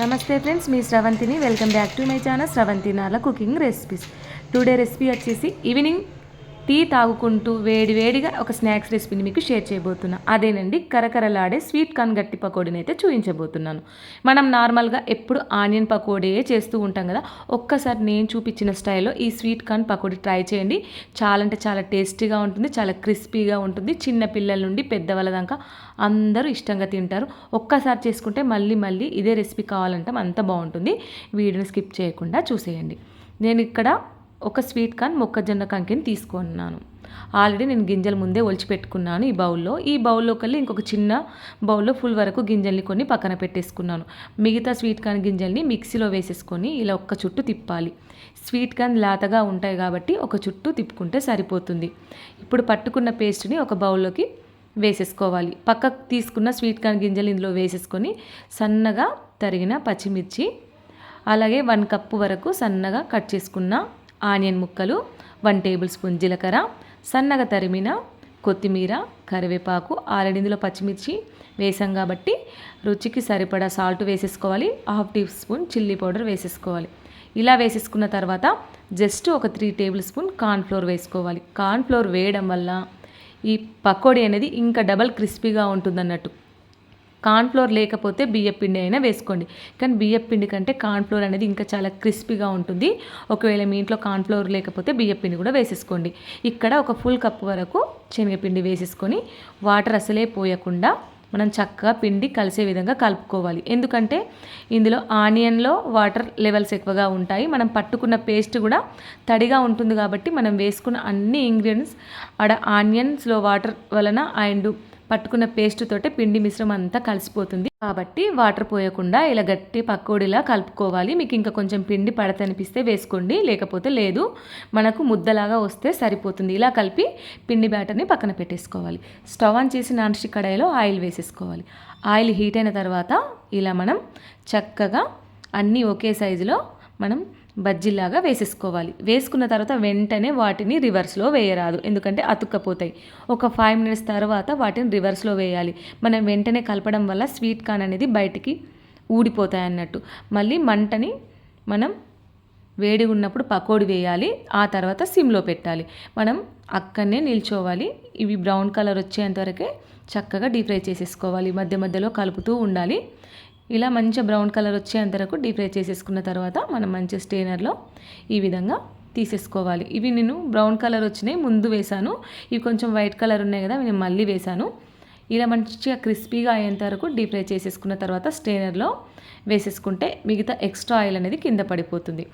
నమస్తే ఫ్రెండ్స్ మీ శ్రవంతిని welcome back to my channel Sravanthi Nala cooking recipes. Today recipe వచ్చేసి evening tea తాగుకుంటూ వేడి వేడిగా ఒక స్నాక్స్ రెసిపీని మీకు షేర్ చేయబోతున్నా. అదేనండి కరకరలాడే స్వీట్ కార్న్ గట్టి పకోడీని అయితే చూపించబోతున్నాను. మనం నార్మల్గా ఎప్పుడు ఆనియన్ పకోడీయే చేస్తూ ఉంటాం కదా ఒక్కసారి నేను చూపించిన స్టైల్లో ఈ స్వీట్ కార్న్ పకోడీ ట్రై చేయండి. చాలా అంటే చాలా టేస్టీగా ఉంటుంది చాలా క్రిస్పీగా ఉంటుంది. చిన్న పిల్లల నుండి పెద్దవాళ్ళ దాకా అందరూ ఇష్టంగా తింటారు. ఒక్కసారి చేసుకుంటే మళ్ళీ మళ్ళీ ఇదే రెసిపీ కావాలంటే అంత బాగుంటుంది. వీడియోని స్కిప్ చేయకుండా చూసేయండి. నేను ఇక్కడ ఒక స్వీట్ కార్న్ మొక్కజొన్న కంకిని తీసుకున్నాను. ఆల్రెడీ నేను గింజలు ముందే ఒలిచిపెట్టుకున్నాను ఈ బౌల్లో. ఈ బౌల్లో కల్లి ఇంకొక చిన్న బౌల్లో ఫుల్ వరకు గింజల్ని కొన్ని పక్కన పెట్టేసుకున్నాను. మిగతా స్వీట్ కార్న్ గింజల్ని మిక్సీలో వేసేసుకొని ఇలా ఒక్క చుట్టు తిప్పాలి. స్వీట్ కార్న్ లాతగా ఉంటాయి కాబట్టి ఒక చుట్టూ తిప్పుకుంటే సరిపోతుంది. ఇప్పుడు పట్టుకున్న పేస్ట్ని ఒక బౌల్లోకి వేసేసుకోవాలి. పక్కకు తీసుకున్న స్వీట్ కార్న్ గింజలు ఇందులో వేసేసుకొని సన్నగా తరిగిన పచ్చిమిర్చి అలాగే వన్ కప్పు వరకు సన్నగా కట్ చేసుకున్న ఆనియన్ ముక్కలు వన్ టేబుల్ స్పూన్ జీలకర్ర సన్నగా తరిమిన కొత్తిమీర కరివేపాకు ఆల్రెడీ ఇందులో పచ్చిమిర్చి వేసాం కాబట్టి రుచికి సరిపడా సాల్ట్ వేసేసుకోవాలి. Half teaspoon chilli powder వేసేసుకోవాలి. ఇలా వేసేసుకున్న తర్వాత జస్ట్ ఒక త్రీ టేబుల్ స్పూన్ కార్న్ఫ్లోర్ వేసుకోవాలి. కార్న్ఫ్లోర్ వేయడం వల్ల ఈ పకోడీ అనేది ఇంకా డబల్ క్రిస్పీగా ఉంటుందన్నట్టు. కార్న్ఫ్లోర్ లేకపోతే బియ్యపిండి అయినా వేసుకోండి. కానీ బియ్యపిండి కంటే కార్న్ఫ్లోర్ అనేది ఇంకా చాలా క్రిస్పీగా ఉంటుంది. ఒకవేళ మీ ఇంట్లో కార్న్ఫ్లోర్ లేకపోతే బియ్యపిండి కూడా వేసేసుకోండి. ఇక్కడ ఒక ఫుల్ కప్ వరకు శనగపిండి వేసేసుకొని వాటర్ అసలే పోయకుండా మనం చక్కగా పిండి కలిసే విధంగా కలుపుకోవాలి. ఎందుకంటే ఇందులో ఆనియన్లో వాటర్ లెవెల్స్ ఎక్కువగా ఉంటాయి. మనం పట్టుకున్న పేస్ట్ కూడా తడిగా ఉంటుంది కాబట్టి మనం వేసుకున్న అన్ని ఇంగ్రీడియంట్స్ ఆడ ఆనియన్స్లో వాటర్ వలన అండ్ పట్టుకున్న పేస్ట్ తోటే పిండి మిశ్రమం అంతా కలిసిపోతుంది. కాబట్టి వాటర్ పోయకుండా ఇలా గట్టి పకోడీలా కలుపుకోవాలి. మీకు ఇంకా కొంచెం పిండి పడతనిపిస్తే వేసుకోండి. లేకపోతే లేదు. మనకు ముద్దలాగా వస్తే సరిపోతుంది. ఇలా కలిపి పిండి బ్యాటర్ని పక్కన పెట్టేసుకోవాలి. స్టవ్ ఆన్ చేసి నాన్ స్టిక్ కడాయిలో ఆయిల్ వేసేసుకోవాలి. ఆయిల్ హీట్ అయిన తర్వాత ఇలా మనం చక్కగా అన్నీ ఒకే సైజులో మనం బజ్జీలాగా వేసేసుకోవాలి. వేసుకున్న తర్వాత వెంటనే వాటిని రివర్స్లో వేయరాదు. ఎందుకంటే అతుక్కపోతాయి. ఒక ఫైవ్ మినిట్స్ తర్వాత వాటిని రివర్స్లో వేయాలి. మనం వెంటనే కలపడం వల్ల స్వీట్ కార్న్ అనేది బయటికి ఊడిపోతాయి అన్నట్టు. మళ్ళీ మంటని మనం వేడి ఉన్నప్పుడు పకోడి వేయాలి. ఆ తర్వాత సిమ్లో పెట్టాలి. మనం అక్కడనే నిల్చోవాలి. ఇవి బ్రౌన్ కలర్ వచ్చేంతవరకే చక్కగా డీప్ ఫ్రై చేసేసుకోవాలి. మధ్య మధ్యలో కలుపుతూ ఉండాలి. ఇలా మంచి బ్రౌన్ కలర్ వచ్చేంత వరకు డీప్ ఫ్రై చేసేసుకున్న తర్వాత మనం మంచి స్టేనర్లో ఈ విధంగా తీసేసుకోవాలి. ఇవి నేను బ్రౌన్ కలర్ వచ్చినాయి ముందు వేశాను. ఇవి కొంచెం వైట్ కలర్ ఉన్నాయి కదా నేను మళ్ళీ వేశాను. ఇలా మంచిగా క్రిస్పీగా అయ్యేంత వరకు డీప్ ఫ్రై చేసేసుకున్న తర్వాత స్టేనర్లో వేసేసుకుంటే మిగతా ఎక్స్ట్రా ఆయిల్ అనేది కింద పడిపోతుంది.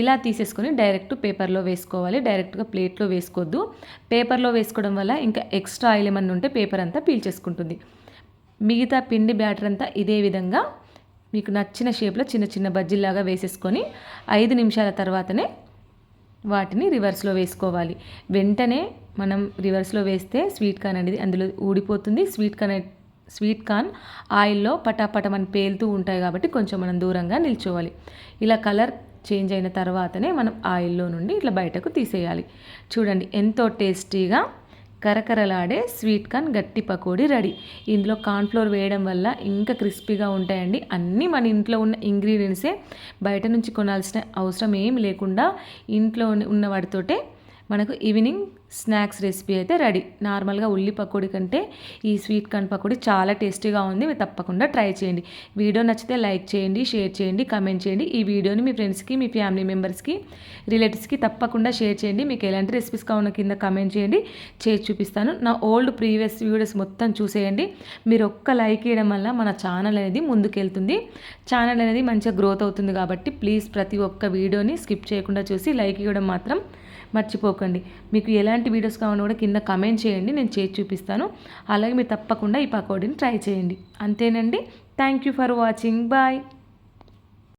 ఇలా తీసేసుకొని డైరెక్ట్ పేపర్లో వేసుకోవాలి. డైరెక్ట్గా ప్లేట్లో వేసుకోవద్దు. పేపర్లో వేసుకోవడం వల్ల ఇంకా ఎక్స్ట్రా ఆయిల్ ఏమన్నా ఉంటే పేపర్ అంతా పీల్చేసుకుంటుంది మిగతా పిండి బ్యాటర్ అంతా ఇదే విధంగా మీకు నచ్చిన షేప్లో చిన్న చిన్న బజ్జీలాగా వేసేసుకొని ఐదు నిమిషాల తర్వాతనే వాటిని రివర్స్లో వేసుకోవాలి. వెంటనే మనం రివర్స్లో వేస్తే స్వీట్ కార్న్ అనేది అందులో ఊడిపోతుంది. స్వీట్ కార్న్ స్వీట్ కార్న్ ఆయిల్లో పటాపటమని పేలుతూ ఉంటాయి కాబట్టి కొంచెం మనం దూరంగా నిల్చోవాలి. ఇలా కలర్ చేంజ్ అయిన తర్వాతనే మనం ఆయిల్లో నుండి ఇట్లా బయటకు తీసేయాలి. చూడండి ఎంతో టేస్టీగా కరకరలాడే స్వీట్ కార్న్ గట్టి పకోడీ రెడీ. ఇందులో కార్న్ఫ్లోర్ వేయడం వల్ల ఇంకా క్రిస్పీగా ఉంటాయండి. అన్నీ మన ఇంట్లో ఉన్న ఇంగ్రీడియంట్సే. బయట నుంచి కొనాల్సిన అవసరం ఏమి లేకుండా ఇంట్లో ఉన్న వాటితోటే మనకు ఈవినింగ్ స్నాక్స్ రెసిపీ అయితే రెడీ నార్మల్గా ఉల్లి పకోడీ కంటే ఈ స్వీట్ కార్న్ పకోడీ చాలా టేస్టీగా ఉంది. మీరు తప్పకుండా ట్రై చేయండి. వీడియో నచ్చితే లైక్ చేయండి షేర్ చేయండి కమెంట్ చేయండి. ఈ వీడియోని మీ ఫ్రెండ్స్కి మీ ఫ్యామిలీ మెంబర్స్కి రిలేటివ్స్కి తప్పకుండా షేర్ చేయండి. మీకు ఎలాంటి రెసిపీస్ కావాలో కింద కమెంట్ చేయండి. చేసి చూపిస్తాను. నా ఓల్డ్ ప్రీవియస్ వీడియోస్ మొత్తం చూసేయండి. మీరు ఒక్క లైక్ ఇవ్వడం వల్ల మన ఛానల్ అనేది ముందుకెళ్తుంది. ఛానల్ అనేది మంచిగా గ్రోత్ అవుతుంది కాబట్టి ప్లీజ్ ప్రతి ఒక్క వీడియోని స్కిప్ చేయకుండా చూసి లైక్ ఇవ్వడం మాత్రం మర్చిపోకండి. మీకు ఎలాంటి వీడియోస్ కావాలో కూడా కింద కమెంట్ చేయండి. నేను చేసి చూపిస్తాను. అలాగే మీరు తప్పకుండా ఈ పకోడీని ట్రై చేయండి. అంతేనండి. Thank you for watching bye